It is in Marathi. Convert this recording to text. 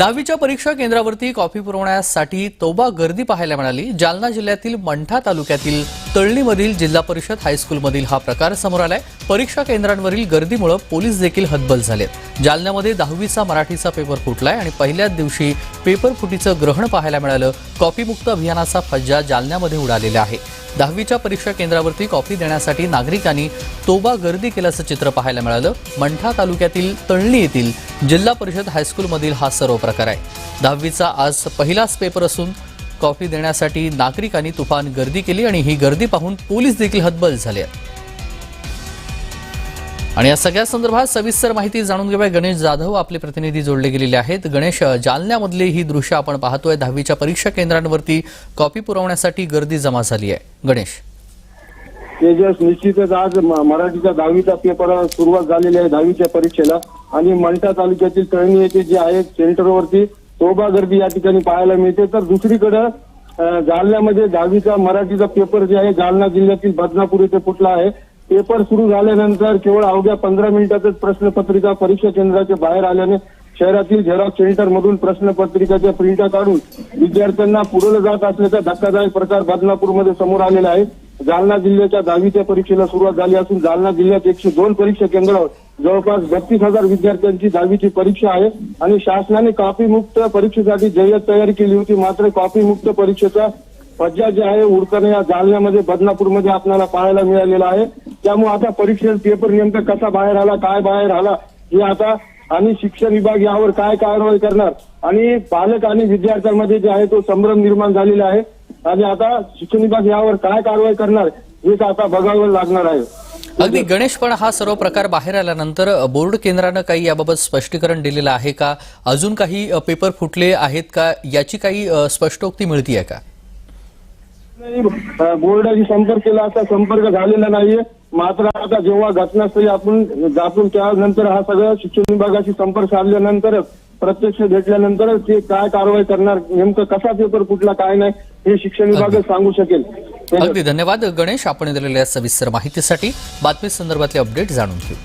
दहावीच्या परीक्षा केंद्रावरती कॉफी पुरवण्यासाठी तोबा गर्दी पाहायला मिळाली. जालना जिल्ह्यातील मंठा तालुक्यातील तळणीमधील जिल्हा परिषद हायस्कूलमधील हा प्रकार समोर आलाय. परीक्षा केंद्रांवरील गर्दीमुळे पोलीस देखील हतबल झालेत जालन्यामध्ये दहावीचा मराठीचा पेपर फुटलाय आणि पहिल्याच दिवशी पेपर फुटीचं ग्रहण पाहायला मिळालं. कॉफीमुक्त अभियानाचा फज्जा जालन्यामध्ये उडालेला आहे. दहावीच्या परीक्षा केंद्रावरती कॉफी देण्यासाठी नागरिकांनी तोबा गर्दी केल्याचं चित्र पाहायला मिळालं. मंठा तालुक्यातील तळणी येथील जिल्हा परिषद हायस्कूलमधील हा सर्व प्रकार आहे. दहावीचा आज पहिलाच पेपर असून कॉफी देण्यासाठी नागरिकांनी तुफान गर्दी केली आणि ही गर्दी पाहून पोलीस देखील हतबल झाले. आहेत आणि या सगळ्या संदर्भात सविस्तर माहिती जाणून घेऊया. गणेश जाधव आपले प्रतिनिधी जोडले गेलेले आहेत. गणेश जालन्यामधली ही दृश्य आपण पाहतोय. दहावीच्या परीक्षा केंद्रांवरती कॉपी पुरवण्यासाठी गर्दी जमा झाली आहे. गणेश. तेजस निश्चितच आज मराठीचा दहावीचा पेपर सुरुवात झालेली आहे दहावीच्या परीक्षेला. आणि मंठा तालुक्यातील तळणी येथे जे आहे सेंटरवरती तोबा गर्दी या ठिकाणी पाहायला मिळते. तर दुसरीकडे जालन्यामध्ये दहावीचा मराठीचा पेपर जे आहे जालना जिल्ह्यातील बदनापूर येथे फुटला आहे. पेपर सुरू झाल्यानंतर केवळ अवघ्या पंधरा मिनिटातच प्रश्नपत्रिका परीक्षा केंद्राच्या बाहेर आल्याने शहरातील झेरॉक्स सेंटर मधून प्रश्नपत्रिकाच्या प्रिंटा काढून विद्यार्थ्यांना पुरवलं जात असल्याचा धक्कादायक प्रकार बदनापूरमध्ये समोर आलेला आहे. जालना जिल्ह्याच्या दहावीच्या परीक्षेला सुरुवात झाली असून जालना जिल्ह्यात एकशे दोन परीक्षा केंद्रावर जवळपास बत्तीस हजार विद्यार्थ्यांची दहावीची परीक्षा आहे आणि शासनाने कॉपी मुक्त परीक्षेसाठी जय्यत तयारी केली होती. मात्र कॉपी मुक्त परीक्षेचा पज्जा जे आहे उडताना या जालन्यामध्ये बदनापूरमध्ये आपल्याला पाहायला मिळालेला आहे. त्यामुळे आता परीक्षेचा पेपर नेमका कसा बाहेर आला काय बाहेर आला हे आता आणि शिक्षण विभाग यावर काय कारवाई करणार? आणि पालक आणि विद्यार्थ्यांमध्ये जे आहे तो संभ्रम निर्माण झालेला आहे. आणि आता शिक्षण विभाग यावर काय कारवाई करणार हेच आता बघावं लागणार आहे. अगदी गणेश पण हा सर्व प्रकार बाहेर आल्यानंतर बोर्ड केंद्रानं काही याबाबत स्पष्टीकरण दिलेलं आहे का? अजून काही पेपर फुटले आहेत का? याची काही स्पष्टोक्ती मिळतीये का? बोर्डाशी संपर्क केला असता संपर्क झालेला नाहीये. मात्र आता जेव्हा घटनास्थळी आपण जातो त्यानंतर हा सगळं शिक्षण विभागाशी संपर्क साधल्यानंतर प्रत्यक्ष भेटल्यानंतर ते काय कारवाई करणार नेमकं कसा पेपर कुठला काय नाही हे शिक्षण विभागच सांगू शकेल. अगदी धन्यवाद. गणेश आपण दिलेल्या सविस्तर माहितीसाठी बातमी संदर्भातले अपडेट जाणून घेऊ.